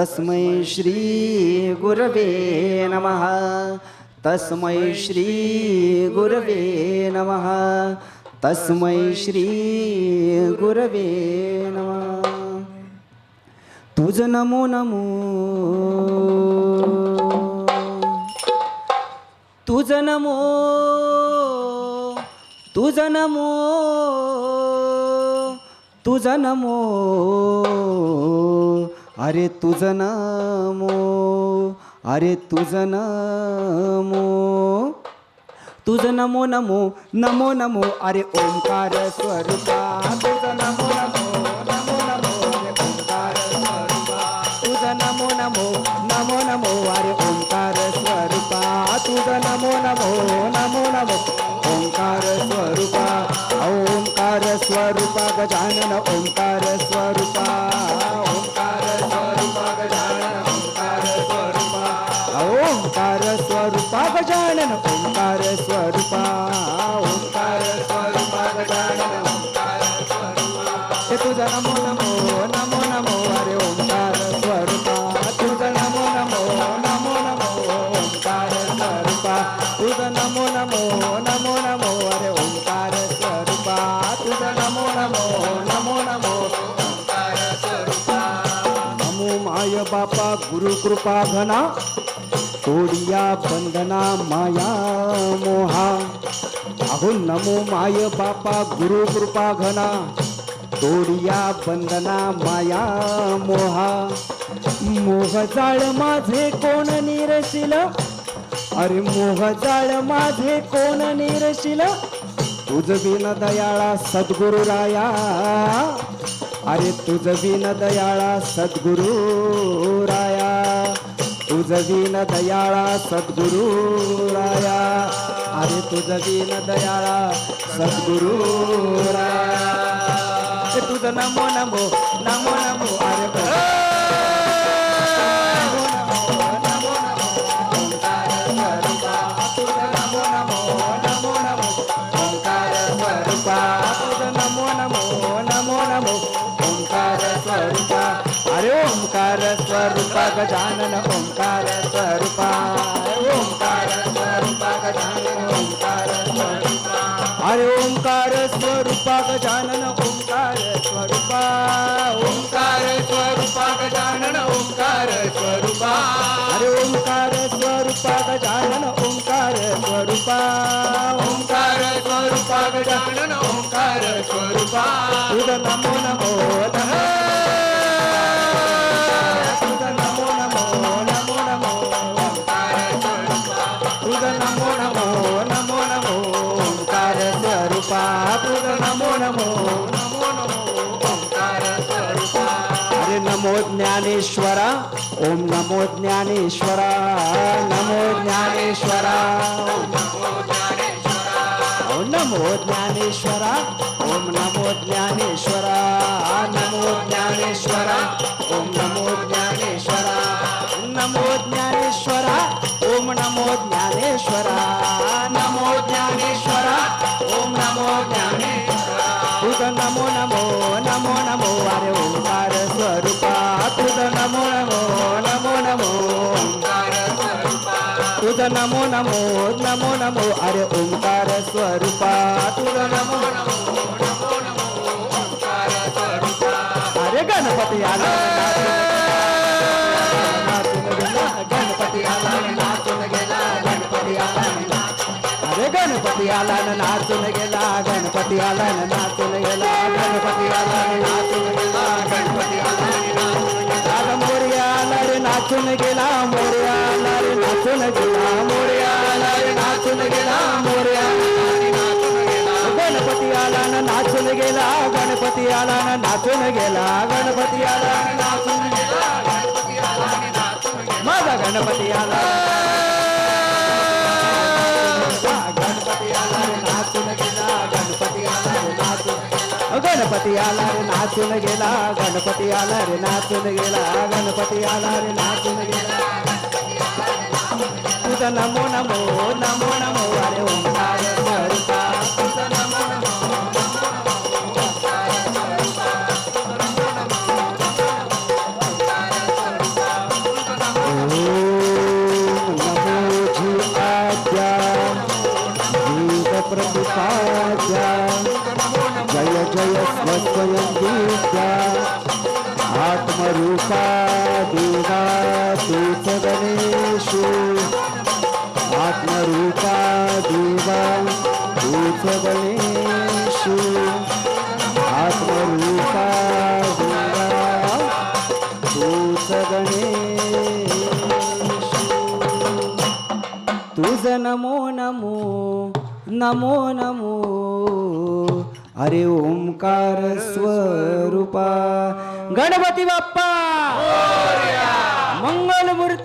तस्मै श्री गुरवे नमः। तस्मै श्री गुरवे नमः। तस्मै श्री गुरवे नमः। तुझ नमो नमो। तुझ नमो। तुझ नमो। तुझ नमो। अरे तुझ नमो अरे तुझ नमो तुझ नमो नमो नमो नमो अरे ओंकार स्वरूपा तुझ नमो नमो नमो नमो अरे ओंकार स्वरूपा तुझ नमो नमो नमो नमो अरे ओंकार स्वरूपा तुझ नमो नमो नमो नमो ओंकार स्वरूपा ओंकार स्वरूपा गजानन ओंकार स्वरूपा स्वरूपा ओंकार स्वरूपा तोडिया बंधना माया मोहा. अहो नमो माय बापा गुरु कृपा घना. तोडिया बंधना माया मोहा. मोह जाळ माझे कोण निरशिल अरे मोह जाळ माझे कोण निरशिल तुझ बिन दयाळा सद्गुरु राया. अरे तुझ बिन दयाळा सद्गुरु राया. तुझ बिन दयाळा सद्गुरु राया. अरे तुझ बिन दयाळा सद्गुरु राया. तुझ नमो नमो नमो नमो अरे प्रभू. स्वरूपा गजानन ओंकार स्वरूपा. ओंकार स्वरूपा गजानन ओंकार स्वरूपा अरे ओंकार स्वरूपा गजानन ओंकार स्वरूपा. ओंकार स्वरूपा गजानन ओंकार स्वरूपा. अरे ओंकार स्वरूपा गजानन ओंकार स्वरूपा. ओंकार स्वरूपा गजानन ओंकार स्वरूपा. तुझ नमो नमो. अरे नमो ज्ञानेश्वरा. ओम नमो ज्ञानेश्वरा. नमो ज्ञानेश्वरा. ओम नमो ज्ञानेश्वरा. ओम तुझ नमो नमो नमो नमो अरे ओंकार स्वरूपा तुझ नमो नमो नमो नमो ओंकार स्वरूपा अरे गणपती आला नाचून गेला गणपती आला नाचून गेला गणपती आला अरे गणपती आला न नाचून गेला गणपती आला न नाचून गेला मोर्या नाचून गेला मोर्या. गणपती आला ना नाचून गेला गणपती आला ना नाचून गेला गणपती आला नाचून गेला माझा गणपती आला. गणपती आला नाचून गेला गणपती आला नाचून गणपती आला रे नाचून गेला गणपती आला रे नाचून गेला गणपती आला रे नाचून गेला. तुझा नमो नमो नमो नमो अरे ओंकार स्वरूपा तुझा नमो नमो ओम नमो जीवाद्या जीव प्रतिपाद्या जय जय स्वस्वयं विद्या आत्मरूपा तूच गणेशु आत्मरूपा देवा तूच गणेशु तुझ नमो नमो नमो नमो अरे ओंकार स्वरूपा गणपती बाप्पा मंगलमूर्ती